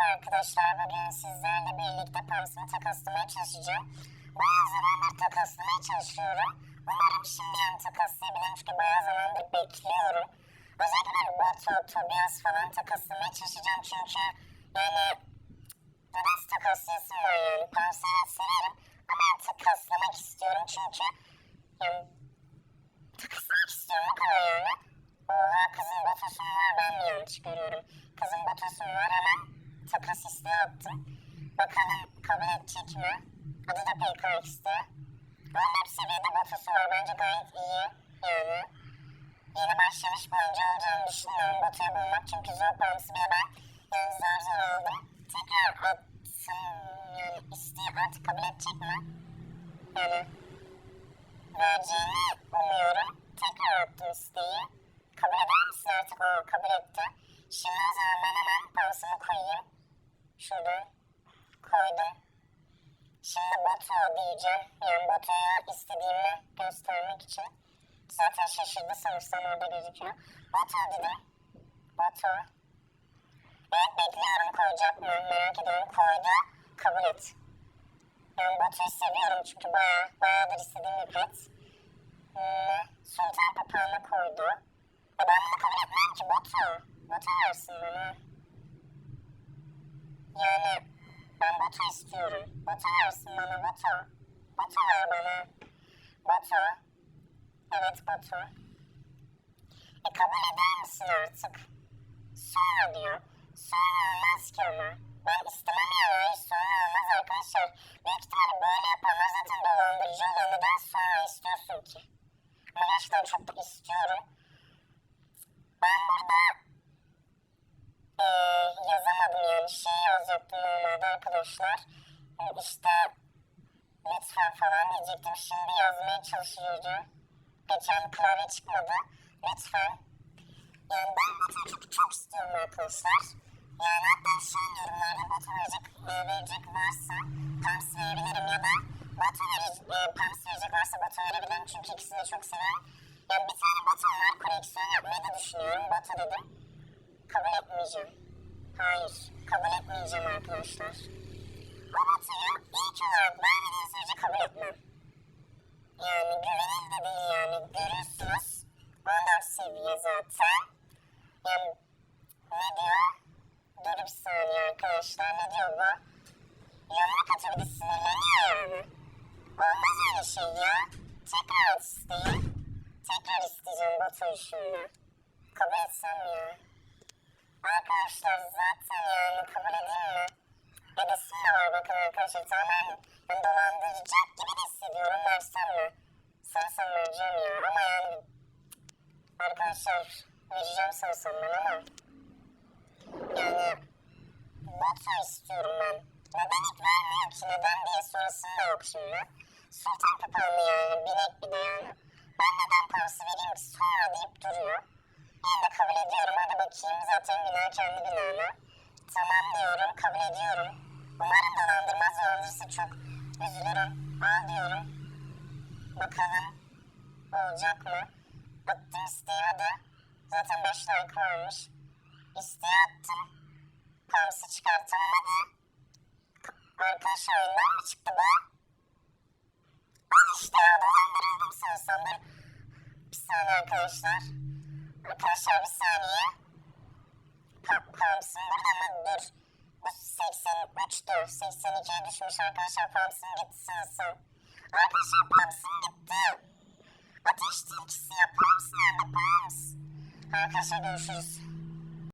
Merhaba arkadaşlar. Bugün sizlerle birlikte Pams'ımı takaslamaya çalışacağım. Bayağı zamandır takaslamaya çalışıyorum. Umarım şimdi yani takaslayabilirim çünkü bayağı zamandır bekliyorum. Özellikle böyle Batu, Tobias falan takaslamaya çalışacağım çünkü yani biraz takaslayasım var yani. Evet severim ama takaslamak istiyorum çünkü yani takaslamak istiyorum o kadar yani. Oha kızın batosu mu var ben mi yanlış görüyorum? Kızın batosu mu var hemen attım. Bakalım kabul edecek mi? Adı da PKX'te. Onun seviyede batosu var bence gayet iyi yani. Yeni başlamış bir oyuncu olduğunu düşünüyorum Batu'yu bulmak çünkü zor bağımsız bir ben yani zar zor aldım. Tekrar atsın yani isteği at kabul edecek mi? Yani vereceğini umuyorum. Tekrar attım isteği. Kabul eder misin artık? O kabul etti. Şimdi o zaman ben hemen pansımı koyayım. Şuradan koydum. Şimdi Batu diyeceğim. Yani Batu'ya istediğimi göstermek için. Zaten şaşırdı sanırsam orada gözüküyor. Batu dedim. Batu. Evet bekliyorum koyacak mı merak ediyorum. Koydu. Kabul et. Yani Batu'yu seviyorum çünkü bayağı, bayağıdır istediğim bir pet. Hmm, Sultan papağanı koydu. E ben bunu kabul etmem ki Batu. Batu versin bana. Yani ben Batu istiyorum. Batu versin bana Batu. Batu ver bana. Batu. Evet Batu. E kabul eder misin artık? Yazacaktım normalde arkadaşlar. E, İşte lütfen falan diyecektim. Şimdi yazmaya çalışıyorum. Geçen klavye çıkmadı. Lütfen. Yani ben Batu'yu çok, istiyorum arkadaşlar. Yani hatta şu an yorumlarda Batu verecek, e, verecek varsa Pams verebilirim ya da Batu verecek, e, verecek varsa Batu verebilirim çünkü ikisini de çok severim. Yani bir tane Batu var koleksiyon yapmayı da düşünüyorum. Batu dedim. Kabul etmeyeceğim. Hayır. Kabul etmeyeceğim arkadaşlar. O Batu'yu ilk olarak vermediği sürece kabul etmem. Yani güvenilir de değil yani. Görüyorsunuz. 14 seviye zaten. Yani ne diyor? Dur bir saniye arkadaşlar. Ne diyor bu? Yamuk atıyor bir de sinirleniyor yani. Olmaz öyle şey ya. Tekrar isteyin. Tekrar isteyeceğim Batu'yu şimdi. Kabul etsem ya. Arkadaşlar zaten yani kabul edeyim mi? Edesim de var bakın arkadaşlar. Tamamen yani dolandıracak gibi de hissediyorum. Versem mi? Sanırsam vereceğim ya. Ama yani arkadaşlar vereceğim sanırsam ben ama yani Batu istiyorum ben. Neden ilk vermiyor ki? Neden diye sorusunda yok şimdi. Sultan papağanı yani. Binek bir de yani. Ben neden parası vereyim ki sonra deyip duruyor. Yine de kabul ediyorum. Hadi bakayım. Zaten günah kendi günahına. Tamam diyorum. Kabul ediyorum. Umarım dolandırmaz. Dolandırırsa çok üzülürüm. Al diyorum. Bakalım. Olacak mı? Attım isteği hadi. Zaten 5 like varmış. İsteği attım. Pamsı çıkartalım hadi. Arkadaşlar oyundan mı çıktı bu? Al işte ya dolandırıldım sanırsandır. Bir saniye arkadaşlar. Arkadaşlar bir saniye. Pam, Pamsın burada mı? Dur. Bu 83'tü. 82'ye düşmüş arkadaşlar. Pamsın gitti sanırsam. Arkadaşlar Pamsın gitti. Ateş tilkisi yapar mısın yani Pams? Arkadaşlar görüşürüz.